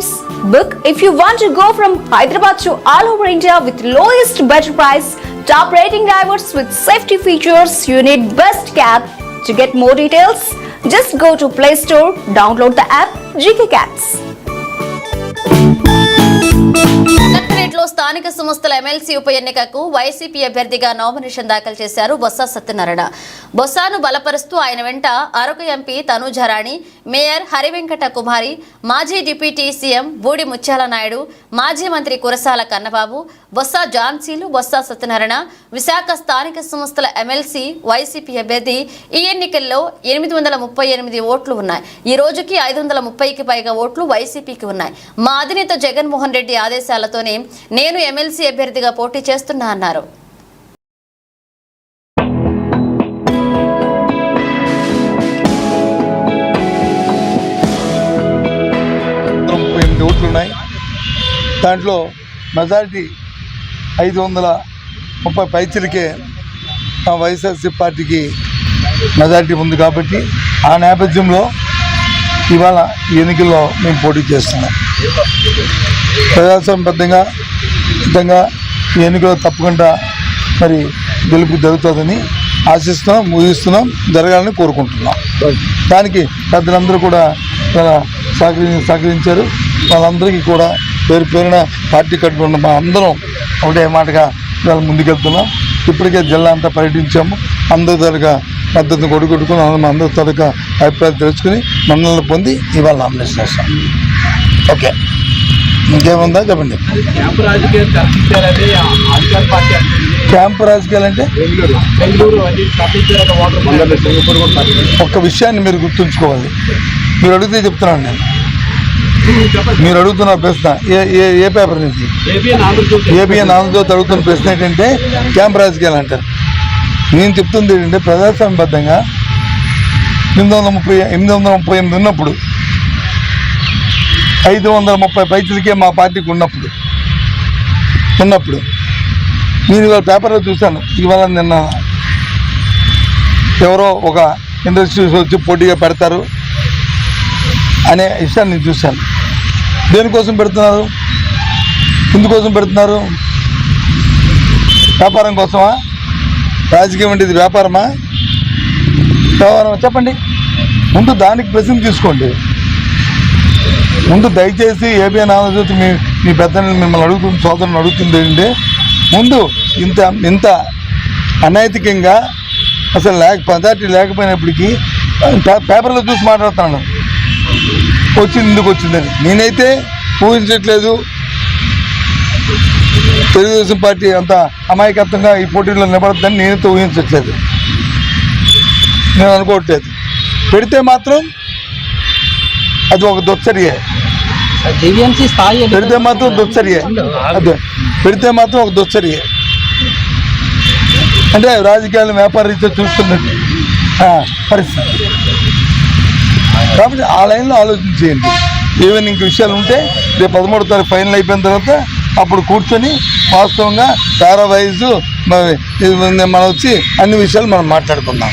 friends. Book if you want to go from Hyderabad to all over India with lowest better price, top rating drivers with safety features. You need best cab. To get more details, just go to Play Store, download the app GK Cabs. కలెక్టరేట్లో స్థానిక సంస్థల MLC ఉప ఎన్నికకు YCP అభ్యర్థిగా nomination దాఖలు చేశారు బొత్స సత్యనారాయణ. బొత్సాను బలపరుస్తూ ఆయన వెంట అరకు ఎంపీ తనూజరాణి మేయర్ హరివెంకట కుమారి మాజీ డిప్యూటీ సీఎం బూడి ముత్యాల నాయుడు మాజీ మంత్రి కురసాల కన్నబాబు బొత్స జాన్సీలు బొత్స సత్యనారాయణ విశాఖ స్థానిక సంస్థల ఎమ్మెల్సీ వైసీపీ అభ్యర్థి ఈ ఎన్నికల్లో ఎనిమిది వందల ముప్పై ఎనిమిది ఓట్లు ఉన్నాయి. ఈ రోజుకి ఐదు వందల ముప్పైకి పైగా ఓట్లు వైసీపీకి ఉన్నాయి. మా అధినేత జగన్మోహన్ రెడ్డి ఆదేశాలతోనే నేను ఎమ్మెల్సీ అభ్యర్థిగా పోటీ చేస్తున్నా అన్నారు. ఉన్నాయి. దాంట్లో మెజారిటీ ఐదు వందల ముప్పై పైచలకే మా వైఎస్ఆర్సీ పార్టీకి మెజారిటీ ఉంది కాబట్టి ఆ నేపథ్యంలో ఇవాళ ఎన్నికల్లో మేము పోటీ చేస్తున్నాం. ప్రజాస్వామ్యబద్ధంగా విధంగా ఈ ఎన్నికలు తప్పకుండా మరి గెలుపు జరుగుతుందని ఆశిస్తున్నాం ముగిస్తున్నాం జరగాలని కోరుకుంటున్నాం. దానికి పెద్దలందరూ కూడా చాలా సహకరి సహకరించారు. వాళ్ళందరికీ కూడా పేరు పేరున పార్టీ కట్టుకున్న మా అందరం ఒకటే మాటగా ఇవాళ ముందుకెళ్తున్నాం. ఇప్పటికే జిల్లా అంతా పర్యటించాము. అందరి తరగా మద్దతు కొడుకొట్టుకుని అందరం అందరి తరగా అభిప్రాయాలు తెలుసుకుని మన్నలను పొంది ఇవాళ నామినేషన్ వేస్తాం ఓకే. ఇంకేముందా చెప్పండి. క్యాంపు రాజకీయాలు అంటే? ఒక్క విషయాన్ని మీరు గుర్తుంచుకోవాలి. మీరు అడిగితే చెప్తున్నాను నేను. మీరు అడుగుతున్న ప్రశ్న ఏ ఏ ఏ పేపర్ నుంచి? ఏబిఎన్ ఆంధ్రజ్యోతి అడుగుతున్న ప్రశ్న ఏంటంటే క్యాంప్ రాజకీయాలు అంటారు. నేను చెప్తుంది ఏంటంటే ప్రజాస్వామ్యబద్ధంగా ఎనిమిది వందల ముప్పై ఎనిమిది వందల ముప్పై ఎనిమిది ఉన్నప్పుడు ఐదు వందల ముప్పై పైసలకే మా పార్టీకి ఉన్నప్పుడు. ఉన్నప్పుడు. నేను ఇవాళ పేపర్లో చూశాను. ఇవాళ నిన్న ఎవరో ఒక ఇండస్ట్రీస్ వచ్చి పోటీగా పెడతారు అనే విషయాన్ని నేను చూశాను. దేనికోసం పెడుతున్నారు? ఎందుకోసం పెడుతున్నారు? వ్యాపారం కోసమా? రాజకీయం అంటే ఇది వ్యాపారమా? వ్యాపారం చెప్పండి. ముందు దానికి ప్రశ్న తీసుకోండి. ముందు దయచేసి ఏబిఎన్ ఆంధ్రజ్యోతి మీ మీ పెద్దల్ని మిమ్మల్ని అడుగుతుంది సోదరుని అడుగుతుంది ఏంటంటే ముందు ఇంత ఇంత అనైతికంగా అసలు లేక పదార్థి లేకపోయినప్పటికీ పేపర్లో చూసి మాట్లాడుతున్నాను. వచ్చింది ఎందుకు వచ్చిందని. నేనైతే ఊహించట్లేదు. తెలుగుదేశం పార్టీ అంత అమాయకత్వంగా ఈ పోటీలో నిలబడద్దని నేనైతే ఊహించట్లేదు. నేను అనుకోవట్లేదు. పెడితే మాత్రం అది ఒక దుచ్చర్యే జీవీఎంసీ స్థాయి పెడితే మాత్రం దుచ్చర్యే అదే పెడితే మాత్రం ఒక దుచ్చర్యే అంటే రాజకీయాలు వ్యాపార రీత్యా చూస్తున్నట్టు ఆ, పరిస్థితి కాబట్టి ఆ లైన్లో ఆలోచించేయండి ఏమైనా ఇంక విషయాలు ఉంటే రేపు పదమూడు తారీఖు ఫైనల్ అయిపోయిన తర్వాత అప్పుడు కూర్చొని వాస్తవంగా పారా వైజ్ మనం వచ్చి అన్ని విషయాలు మనం మాట్లాడుకుందాం